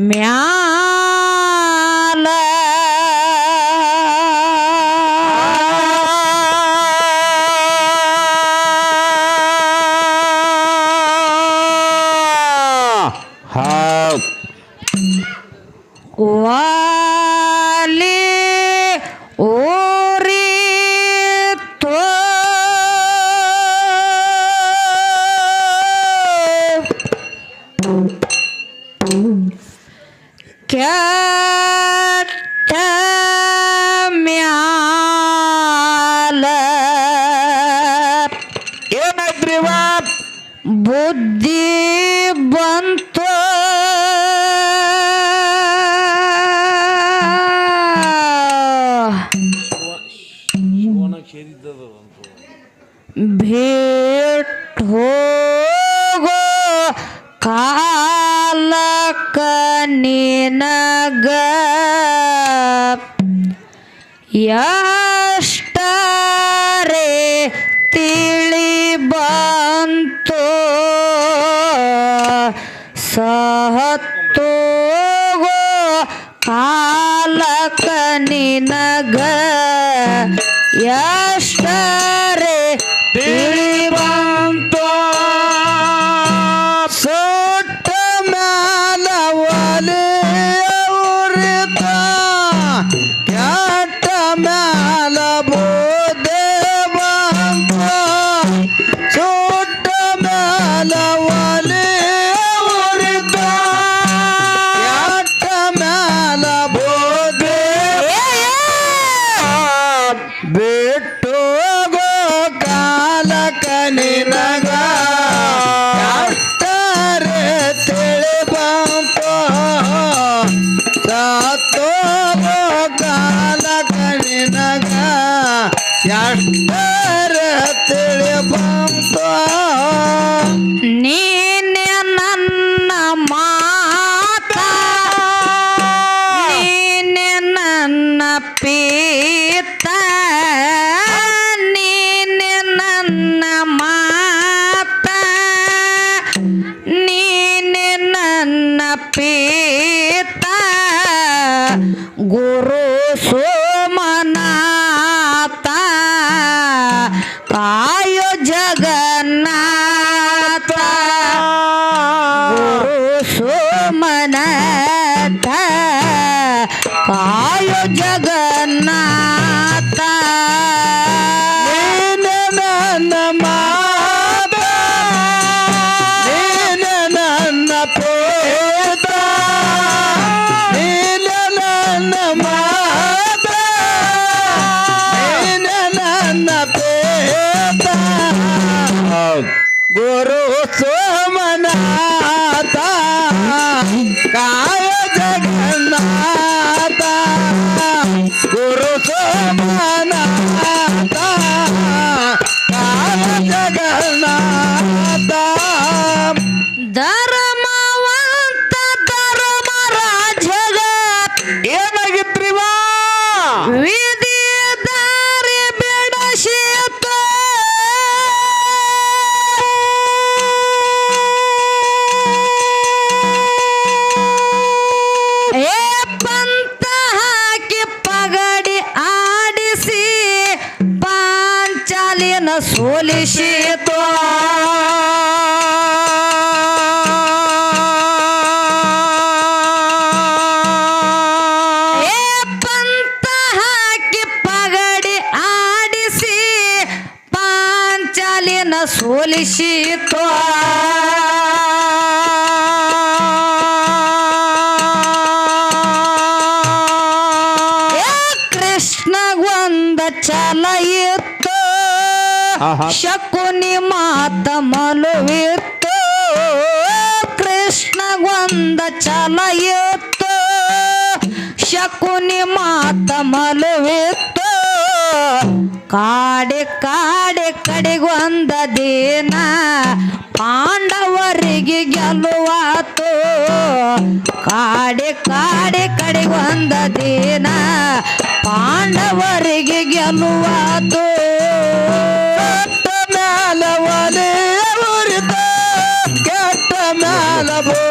喵。de banho. ಕಾಲಕ ನಿನಗ ಎಷ್ಟ জানে না ಸೋಲಿಸಿತು ಚಲಯತ್ತು, ಶಕುನಿ ಮಾತ ಮಲುವಿತ್ತು, ಕಾಡೆ ಕಾಡೆ ಕಡೆಗೊಂದ ದಿನ ಪಾಂಡವರಿಗೆ ಗೆಲುವಾತು, ಕಾಡೆ ಕಾಡೆ ಕಡೆಗೊಂದ ದಿನ ಪಾಂಡವರಿಗೆ ಗೆಲುವಾತು. ಮೇಲೆ ಕೆಟ್ಟ ಮೇಲೆ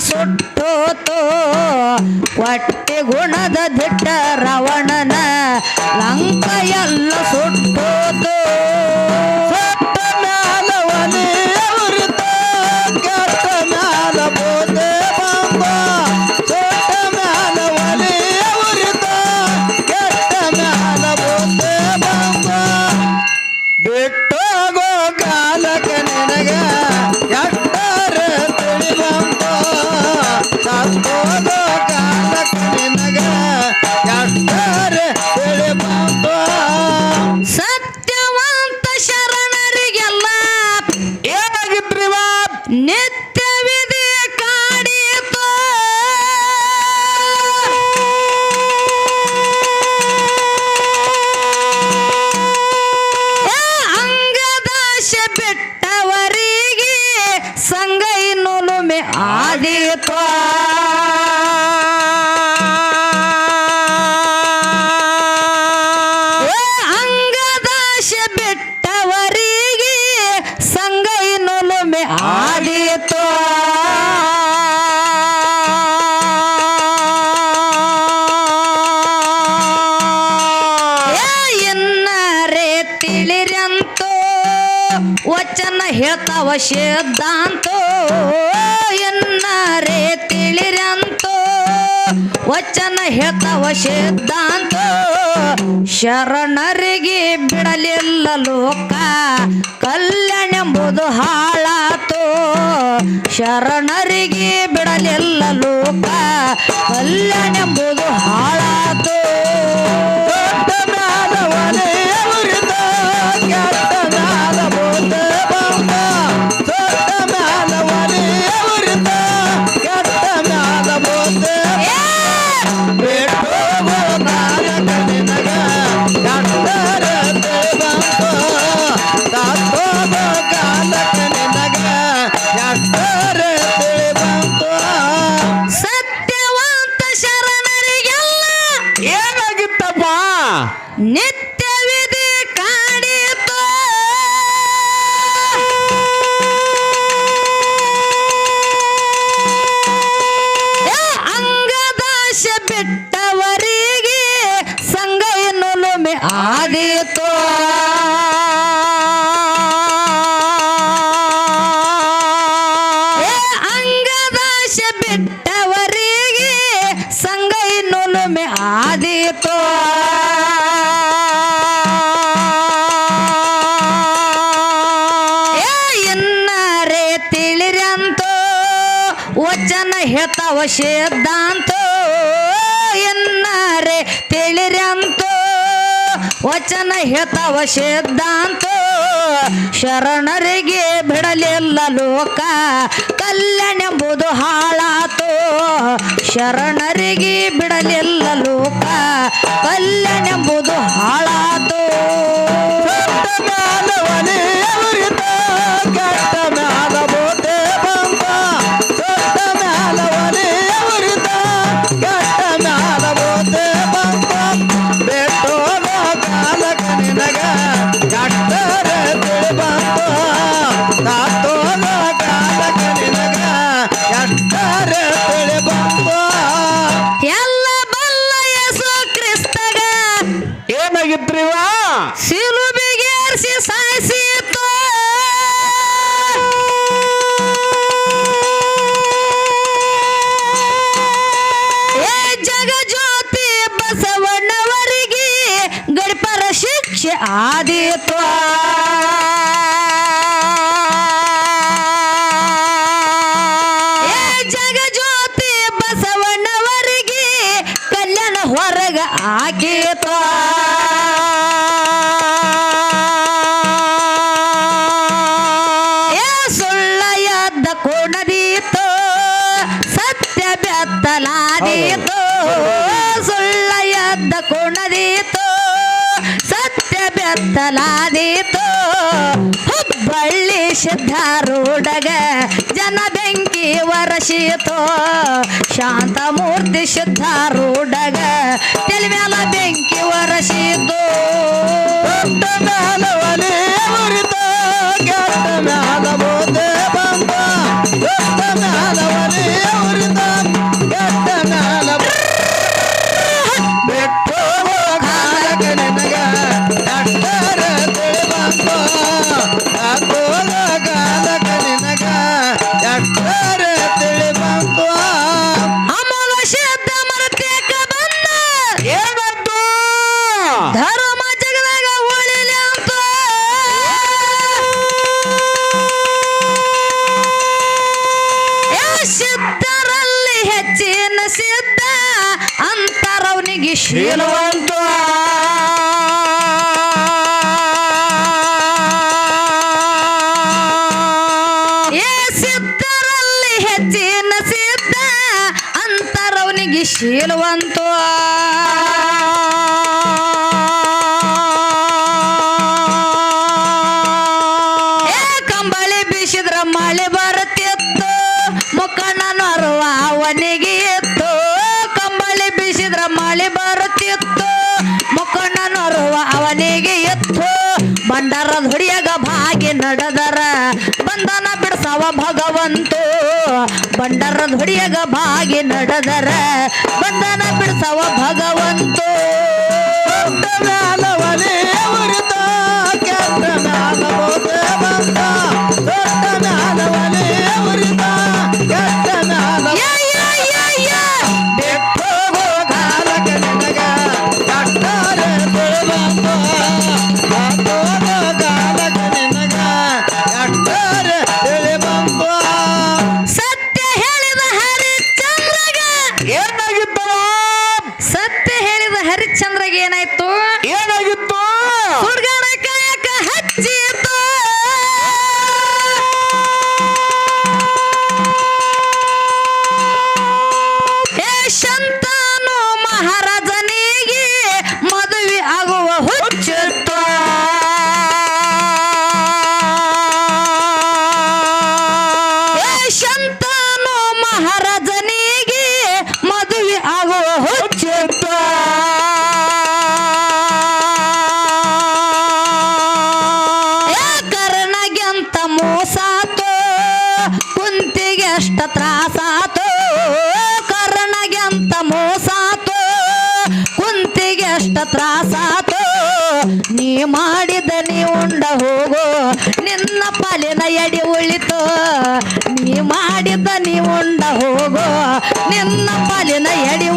ಸುಟ್ಟೋತು ಹೊಟ್ಟೆ ಗುಣದ ದಿಟ್ಟ ರಾವಣನ ಲಂಕ ಎಲ್ಲ ತೋ. No. ವಚನ ಹೇಳ್ತಾವ ಶಬ್ದಾಂತೋ ಎನ್ನರೇ ತಿಳಿರಂತೋ. ವಚನ ಹೇಳ್ತಾವ ಶೇದ್ದಾಂತೋ ಶರಣರಿಗೆ ಬಿಡಲಿಲ್ಲ ಲೋಕ, ಕಲ್ಯಾಣ ಎಂಬುದು ಹಾಳಾತೋ. ಶರಣರಿಗೆ ಬಿಡಲಿಲ್ಲ ಲೋಕ, ಕಲ್ಯಾಣ ಎಂಬುದು ಹಾಳಾತು. ಯಾವ ಎನ್ನಾರೆ ತಿಳಿರಂತೋ? ವಚನ ಹೇಳ್ತಾವ ಸಿದ್ಧಾಂತೋ ಶರಣರಿಗೆ ಬಿಡಲಿಲ್ಲ ಲೋಕ ಕಲ್ಯಾಣೆಂಬುದು ಹಾಳಾತು? ಶರಣರಿಗೆ ಬಿಡಲಿಲ್ಲ ಲೋಕ ಕಲ್ಯಾಣೆಂಬುದು ಹಾಳಾತೋ? ಮಾನವನೇ ಕತ್ತಲಾದೀತು. ಹುಬ್ಬಳ್ಳಿ ಸಿದ್ಧಾರೂಢಗ ಜನ ಬೆಂಕಿ ವರಸಿತು ಶಾಂತಮೂರ್ತಿ ಸಿದ್ಧಾರೂಢಗ ತಿಳಿವೆಲ್ಲ ಬೆಂಕಿ ವರಸೀತು ಶೀಲವಂತ ಸಿದ್ಧರಲ್ಲಿ ಹೆಚ್ಚಿನ ಸಿದ್ಧ, ಅಂತರವನಿಗೆ ಶೀಲವಂತ. ಕಂಬಳಿ ಬೀಸಿದ್ರ ಮಳೆ ಬರುತ್ತಿತ್ತು ಮುಖ ನಾನು ಅವನಿಗೆ ಎತ್ತು ಕಂಬಳಿ ಬೀಸಿದ್ರ ಮಳೆ ಬ ಬಂಡಾರ ಹೊಡಿಯಾಗ ಭಾಗಿ ನಡೆದರ. ಬಂಧನ ಬಿಡ್ಸವ ಭಗವಂತು. ಬಂಡಾರ ಹೊಡಿಯಾಗ ಭಾಗಿ ನಡೆದರ. ಬಂಧನ ಬಿಡ್ಸವ ಭಗವಂತು. ಮಹಾರಾಜನಿಗೆ ಮದುವೆ ಆಗುವ ಹುಚ್ಚಿತ್ತ ಕರ್ಣಗೆಂತ ಮೋಸಾತೋ, ಕುಂತಿಗೆ ಅಷ್ಟ ತ್ರಾಸಾತೋ. ಕರ್ಣಗೆಂತ ಮೋಸಾತೋ, ಕುಂತಿಗೆ ಅಷ್ಟ ತ್ರಾಸಾತೋ. ನೀ ಮಾಡಿದ ನೀ ಉಂಡ ಹೋಗೋ, ನಿನ್ನ ಪಾಲಿನ ಎಡಿ ಉಳಿತು. ನೀ ಮಾಡಿದ ನೀವು ಹೋಗೋ. ನಿನ್ನ ಪಾಲಿನ ಎಡಿ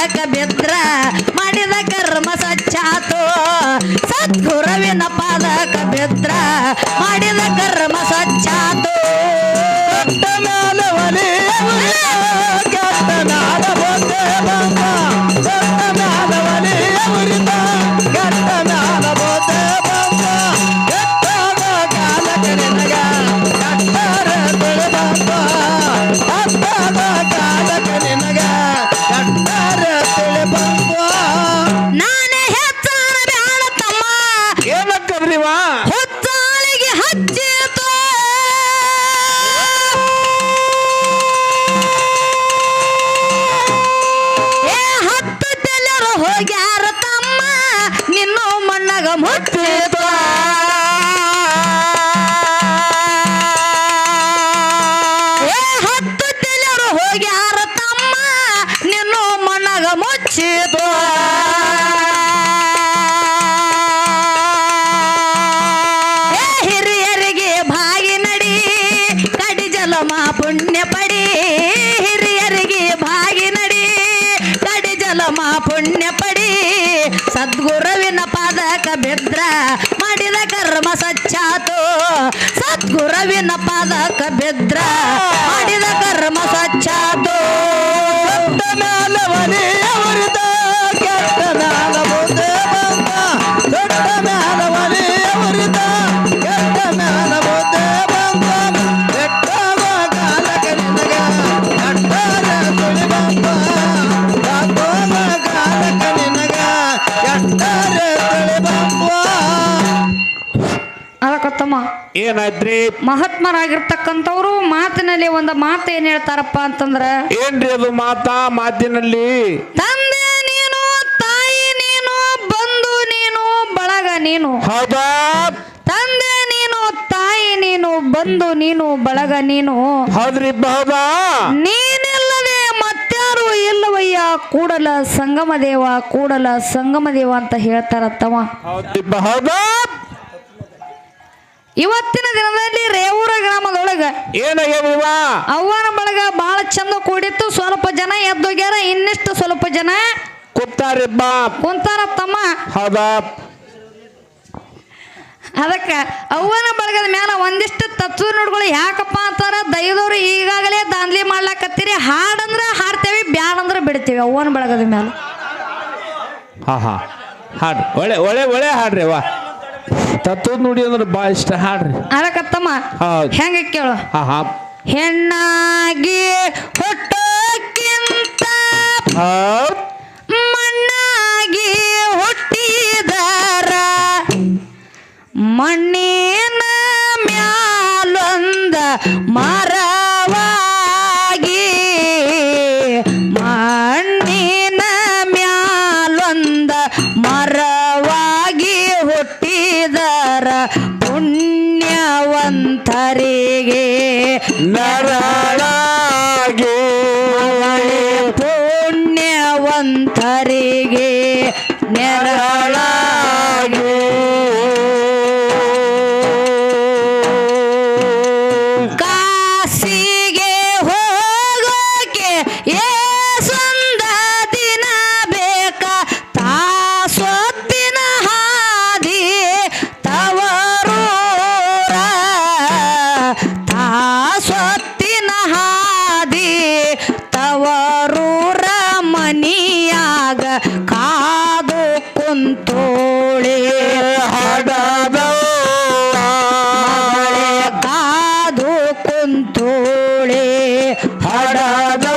ಪಾದಕ ಬಿದ್ರ ಮಾಡಿದ ಕರ್ಮ ಸಚ್ಚಾತು. ಸದ್ಗುರುವಿನ ಪಾದಕ ಬಿದ್ರ ಮಾಡಿದ ಕರ್ಮ ಪುಣ್ಯ ಪಡಿ, ಹಿರಿಯರಿಗೆ ಭಾಗಿ ನಡಿ. ಕಡಿ ಜಲಮ, ಪುಣ್ಯ ಪಡಿ. ಸದ್ಗುರುವಿನ ಪಾದಕ ಬಿದ್ರ ಮಾಡಿದ ಕರ್ಮ ಸಚ್ಚಾತು. ಸದ್ಗುರುವಿನ ಪಾದಕ ಬಿದ್ರ ಏನಾಯ್ತ್ರಿ ಮಹಾತ್ಮರಾಗಿರ್ತಕ್ಕಂಥವ್ರು ಮಾತಿನಲ್ಲಿ ಒಂದು ಮಾತು ಏನ್ ಹೇಳ್ತಾರಪ್ಪ ಅಂತಂದ್ರ ಏನ್ರಿ ಅದು ಮಾತಾ ಮಾತಿನಲ್ಲಿ? ತಂದೆ ನೀನು ತಾಯಿ ನೀನು ಬಂಧು ನೀನು ಬಳಗ ನೀನು. ಹೌದಾ? ತಂದೆ ನೀನು ತಾಯಿ ನೀನು ಬಂಧು ನೀನು ಬಳಗ ನೀನು. ಹೌದ್ರಿ ಹೌದಾ? ನೀನಿಲ್ಲದೆ ಮತ್ತಾರು ಇಲ್ಲವಯ್ಯ ಕೂಡಲ ಸಂಗಮ ದೇವ ಕೂಡಲ ಸಂಗಮ ದೇವ ಅಂತ ಹೇಳ್ತಾರತ್ತವ. ಹೌದ್ರಿ ಹೌದಾ? ಇವತ್ತಿನ ದಿನದಲ್ಲಿ ರೇವೂರ ಗ್ರಾಮದೊಳಗ ಏನಾಗ್ಯಾವ ಅವ್ವನ ಬಳಗ ಬಹಳ ಚಂದ ಕೂಡಿತ್ತು. ಸ್ವಲ್ಪ ಜನ ಎದ್ದೋಗ್ಯಾರ ಇನ್ನಿಷ್ಟು ಸ್ವಲ್ಪ ಜನ ಕೂತಾರಿಬ್ಬ ಕುಂತಾರ ತಮ್ಮ. ಹೌದಾ? ಅದಕ್ಕೆ ಅವ್ವನ ಬಳಗದ ಮ್ಯಾಲ ಒಂದಿಷ್ಟು ತತ್ವ ನುಡ್ಗಳು ಯಾಕಪ್ಪ ಅಂತಾರ ದೈವದವ್ರು ಈಗಾಗಲೇ ದಾಂದ್ಲಿ ಮಾಡ್ಲಾಕತ್ತೀರಿ. ಹಾಡಂದ್ರೆ ಹಾಡ್ತೇವೆ ಬ್ಯಾಡಂದ್ರ ಬಿಡ್ತೀವಿ ಅವ್ವನ ಬಳಗದ ಮ್ಯಾಲ. ಹಾ ಹಾ. ಹಾಡ್ರಿ ಒಳ್ಳೆ ಒಳ್ಳೆ ಒಳ್ಳೆ ಹಾಡ್ರಿ ವಾ ತತ್ವದ ನುಡಿ ಅಂದ್ರೆ ಬಾ ಇಷ್ಟ ಹಾಡ್ರಿ. ಅದಕ್ಕತ್ತಮ್ಮ ಹೌದು. ಹೆಂಗ ಕೇಳು? ಹಾ ಹಾ. ಹೆಣ್ಣಾಗಿ ಹುಟ್ಟೋಕ್ಕಿಂತ ಹೌದ್. ಮಣ್ಣಾಗಿ ಹುಟ್ಟಿದಾರ ಮಣ್ಣಿನ ಮ್ಯಾಲೊಂದ ಮರವಾಗಿ ನರಳಾಗಿ ಪುಣ್ಯವಂತರಿಗೆ ನೆರಳ ಸಂತೋಳೆ ಹಾಡಾದ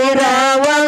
गिरावा